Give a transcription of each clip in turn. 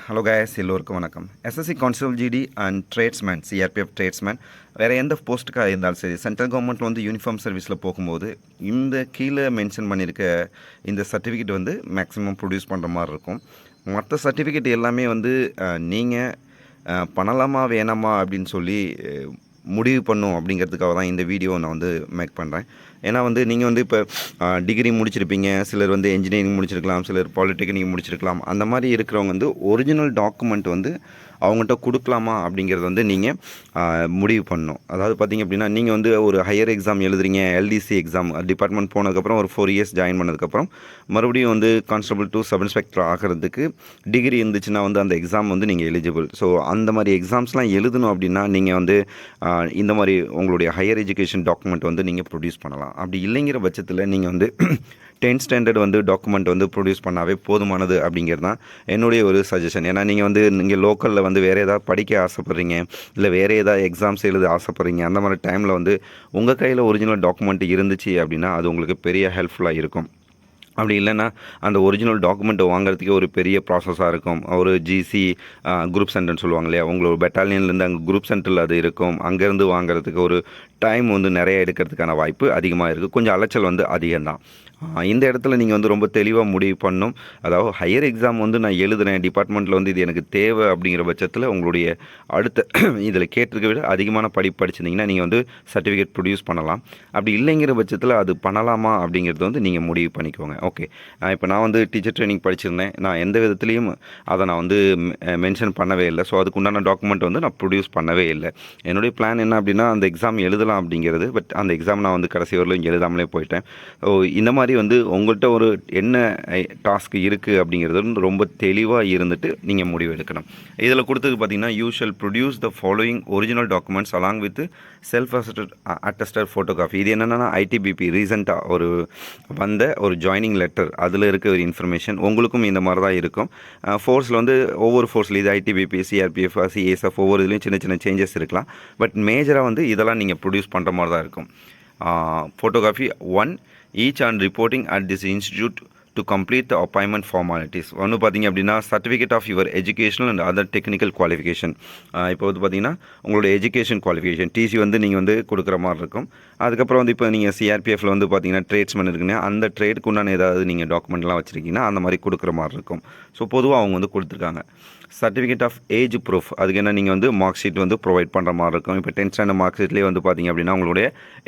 Hello guys எல்லோருக்கும் வணக்கம். SSC constable GD and tradesman CRPF tradesman வேறு எந்த போஸ்ட்டுக்காக இருந்தாலும் சரி சென்ட்ரல் கவர்மெண்ட் வந்து யூனிஃபார்ம் சர்வீஸில் போகும்போது இந்த கீழே மென்ஷன் பண்ணியிருக்க இந்த சர்டிஃபிகேட் வந்து மேக்ஸிமம் ப்ரொடியூஸ் பண்ணுற மாதிரி இருக்கும். மற்ற சர்டிஃபிகேட் எல்லாமே வந்து நீங்கள் பண்ணலாமா வேணாமா அப்படின்னு சொல்லி முடிவு பண்ணும் அப்படிங்கிறதுக்காக தான் இந்த வீடியோ நான் வந்து மேக் பண்ணுறேன் ஏன்னா வந்து நீங்கள் வந்து இப்போ டிகிரி முடிச்சிருப்பீங்க சிலர் வந்து இன்ஜினியரிங் முடிச்சிருக்கலாம் சிலர் பாலிடெக்னிக் முடிச்சிருக்கலாம். அந்த மாதிரி இருக்கிறவங்க வந்து ஒரிஜினல் டாக்குமெண்ட் வந்து அவங்கள்ட்ட கொடுக்கலாமா அப்படிங்கிறத வந்து நீங்கள் முடிவு பண்ணணும். அதாவது பார்த்தீங்க அப்படின்னா நீங்கள் வந்து ஒரு ஹையர் எக்ஸாம் எழுதுறீங்க எல்டிசி எக்ஸாம் டிபார்ட்மெண்ட் போனதுக்கப்புறம் ஒரு ஃபோர் இயர்ஸ் ஜாயின் பண்ணதுக்கப்புறம் மறுபடியும் வந்து கான்ஸ்டபிள் டு சப் இன்ஸ்பெக்டர் ஆகிறதுக்கு டிகிரி இருந்துச்சுன்னா வந்து அந்த எக்ஸாம் வந்து நீங்கள் எலிஜிபிள் ஸோ அந்த மாதிரி எக்ஸாம்ஸ்லாம் எழுதணும் அப்படின்னா நீங்கள் வந்து இந்த மாதிரி உங்களுடைய ஹையர் எஜுகேஷன் டாக்குமெண்ட் வந்து நீங்கள் ப்ரொடியூஸ் பண்ணலாம். அப்படி இல்லைங்கிற பட்சத்தில் நீங்கள் வந்து டென்த் ஸ்டாண்டர்ட் வந்து டாக்குமெண்ட் வந்து ப்ரொடியூஸ் பண்ணாவே போதுமானது அப்படிங்கிறது தான் என்னுடைய ஒரு சஜஷன் ஏன்னா நீங்கள் வந்து நீங்கள் லோக்கலில் வந்து வேறு ஏதாவது படிக்க ஆசைப்பட்றீங்க இல்லை வேறு ஏதாவது எக்ஸாம்ஸ் எழுத ஆசைப்பட்றீங்க அந்த மாதிரி டைமில் வந்து உங்கள் கையில் ஒரிஜினல் டாக்குமெண்ட் இருந்துச்சு அப்படின்னா அது உங்களுக்கு பெரிய ஹெல்ப்ஃபுல்லாக இருக்கும். அப்படி இல்லைன்னா அந்த ஒரிஜினல் டாக்குமெண்ட்டை வாங்குறதுக்கே ஒரு பெரிய ப்ராசஸாக இருக்கும். ஒரு ஜிசி குரூப் சென்டர்னு சொல்லுவாங்க இல்லையா? உங்களோட பெட்டாலியன்லேருந்து அங்கே குரூப் சென்டரில் அது இருக்கும். அங்கேருந்து வாங்குறதுக்கு ஒரு டைம் வந்து நிறைய எடுக்கிறதுக்கான வாய்ப்பு அதிகமாக இருக்குது கொஞ்சம் அலைச்சல் வந்து அதிகம்தான். இந்த இடத்துல நீங்கள் வந்து ரொம்ப தெளிவாக முடிவு பண்ணும் அதாவது ஹையர் எக்ஸாம் வந்து நான் எழுதுகிறேன் டிபார்ட்மெண்ட்டில் வந்து இது எனக்கு தேவை அப்படிங்கிற பட்சத்தில் உங்களுடைய அடுத்த இதில் கேட்டிருக்க விட அதிகமான படிப்பு படிச்சிருந்தீங்கன்னா நீங்கள் வந்து சர்டிஃபிகேட் ப்ரொடியூஸ் பண்ணலாம். அப்படி இல்லைங்கிற பட்சத்தில் அது பண்ணலாமா அப்படிங்கிறது வந்து நீங்கள் முடிவு பண்ணிக்கோங்க. ஓகே இப்போ நான் வந்து டீச்சர் ட்ரைனிங் படிச்சிருந்தேன். நான் எந்த விதத்துலேயும் அதை நான் வந்து மென்ஷன் பண்ணவே இல்லை. ஸோ அதுக்கு உண்டான டாக்குமெண்ட் வந்து நான் ப்ரொடியூஸ் பண்ணவே இல்லை. என்னுடைய பிளான் என்ன அப்படின்னா அந்த எக்ஸாம் எழுதலாம் அப்படிங்கிறது. பட் அந்த எக்ஸாம் நான் வந்து கடைசி வரலும் எழுதாமலே போயிட்டேன். ஸோ இந்த மாதிரி வந்து உங்கள்கிட்ட ஒரு என்ன டாஸ்க் இருக்குது அப்படிங்கிறது வந்து ரொம்ப தெளிவாக இருந்துட்டு நீங்கள் முடிவு எடுக்கணும். இதில் கொடுத்தது பார்த்தீங்கன்னா you shall produce the following original documents along with self assisted attested photography இது என்னென்னா ஐடிபிபி ரீசெண்டாக ஒரு வந்த ஒரு ஜாயினிங் லெட்டர் அதில் இருக்க ஒரு இன்ஃபர்மேஷன் உங்களுக்கும் இந்த மாதிரி தான் இருக்கும் ஃபோர்ஸில் வந்து ஒவ்வொரு ஃபோர்ஸில் இது ஐடிபிபி சிஆர்பிஎஃப் சிஎஸ்எஃப் ஒவ்வொரு இதுலேயும் சின்ன சின்ன சேஞ்சஸ் இருக்கலாம். பட் மேஜராக வந்து இதெல்லாம் நீங்கள் ப்ரொடியூஸ் பண்ணுற மாதிரி தான் இருக்கும் photography one each and reporting at this institute to complete the appointment formalities ஒன்று பார்த்தீங்க அப்படின்னா certificate of your educational and other technical qualification இப்போ வந்து பார்த்தீங்கன்னா உங்களோட எஜுகேஷன் குவாலிஃபிகேஷன் டிசி வந்து நீங்கள் வந்து கொடுக்குற மாதிரி இருக்கும். அதுக்கப்புறம் வந்து இப்போ நீங்கள் சிஆர்பிஎஃப்ல வந்து பார்த்தீங்கன்னா ட்ரேட்ஸ்மேன் இருக்குன்னா அந்த ட்ரேடுக்கு உண்டான ஏதாவது நீங்கள் டாக்குமெண்ட்லாம் வச்சுருக்கீங்கன்னா அந்த மாதிரி கொடுக்குற மாதிரி இருக்கும். ஸோ பொதுவாக அவங்க வந்து கொடுத்துருக்காங்க. சர்டிஃபிகேட் ஆஃப் ஏஜ் ப்ரூஃப் அதுக்கு என்ன நீங்கள் வந்து மார்க் ஷீட் வந்து ப்ரொவைட் பண்ணுற மாதிரி இருக்கும். இப்போ டென்த் ஸ்டாண்டர்ட் மார்க் ஷீட்லேயே வந்து பார்த்தீங்க அப்படின்னா உங்களுடைய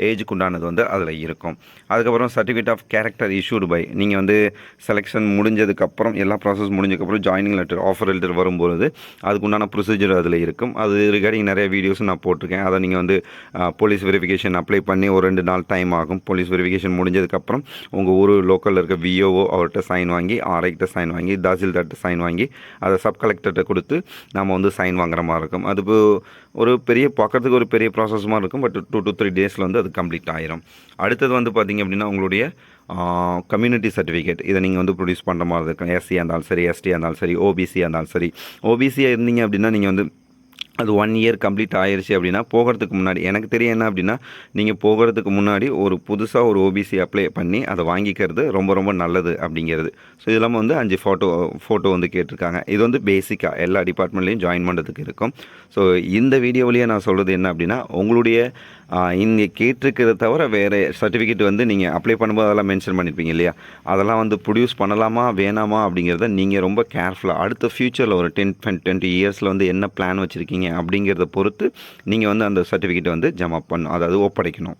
ஏஜுக்கு உண்டானது வந்து அதில் இருக்கும். அதுக்கப்புறம் certificate of character issued by நீங்கள் வந்து செலெக்ஷன் முடிஞ்சதுக்கப்புறம் எல்லா ப்ராசஸ் முடிஞ்சதுக்கப்புறம் ஜாயினிங் லெட்டர் ஆஃபர் லெட்டர் வரும்பொழுது அதுக்கு உண்டான ப்ரொசீஜர் அதில் இருக்கும். அது ரிகார்டிங் நிறைய வீடியோஸும் நான் போட்டிருக்கேன். அதை நீங்கள் வந்து போலீஸ் வெரிஃபிகேஷன் அப்ளை பண்ணி ஒரு ரெண்டு நாள் டைம் ஆகும். போலீஸ் வெரிஃபிகேஷன் முடிஞ்சதுக்கப்புறம் உங்கள் ஊர் லோக்கலில் இருக்க விஓஓ அவர்கிட்ட சைன் வாங்கி ஆர்ஐக்கிட்ட சைன் வாங்கி தாசில்தார்கிட்ட சைன் வாங்கி அதை சப் கலெக்டர்கிட்ட கொடுத்து நம்ம வந்து சைன் வாங்குற மாதிரி இருக்கும். அது ஒரு பெரிய பார்க்கறதுக்கு ஒரு பெரிய ப்ராசஸ் மாதிரி இருக்கும். பட் டூ டு த்ரீ டேஸில் வந்து அது கம்ப்ளீட் ஆயிரும். அடுத்தது வந்து பார்த்தீங்க அப்படின்னா உங்களுடைய கம்யூனிட்டி சர்டிஃபிகேட் இதை நீங்கள் வந்து ப்ரொடியூஸ் பண்ணுற மாதிரி இருக்கும். எஸ்சியாக இருந்தாலும் சரி எஸ்டியாக இருந்தாலும் சரி ஓபிசியாக இருந்தாலும் சரி. ஓபிசியாக இருந்தீங்க அப்படின்னா நீங்கள் வந்து அது ஒன் இயர் கம்ப்ளீட் ஆயிடுச்சு அப்படின்னா போகிறதுக்கு முன்னாடி எனக்கு தெரியும் என்ன அப்படின்னா நீங்கள் போகிறதுக்கு முன்னாடி ஒரு புதுசாக ஒரு ஓபிசி அப்ளை பண்ணி அதை வாங்கிக்கிறது ரொம்ப ரொம்ப நல்லது அப்படிங்கிறது. ஸோ இது இல்லாமல் வந்து அஞ்சு ஃபோட்டோ ஃபோட்டோ வந்து கேட்டிருக்காங்க. இது வந்து பேசிக்காக எல்லா டிபார்ட்மெண்ட்லேயும் ஜாயின் பண்ணுறதுக்கு இருக்கும். ஸோ இந்த வீடியோவிலேயே நான் சொல்கிறது என்ன அப்படின்னா உங்களுடைய இங்கே கேட்டிருக்கிறத தவிர வேறு சர்டிஃபிகேட் வந்து நீங்கள் அப்ளை பண்ணும்போது அதெல்லாம் மென்ஷன் பண்ணியிருப்பீங்க இல்லையா? அதெல்லாம் வந்து ப்ரொடியூஸ் பண்ணலாமா வேணாமா அப்படிங்கிறத நீங்கள் ரொம்ப கேர்ஃபுல்லாக அடுத்த ஃப்யூச்சரில் ஒரு டென் டுவெண்ட்டி இயர்ஸில் வந்து என்ன பிளான் வச்சுருக்கீங்க அப்படிங்கிறத பொறுத்து நீங்கள் வந்து அந்த சர்டிஃபிகேட்டை வந்து ஜமா பண்ணணும். அதாவது ஒப்படைக்கணும்.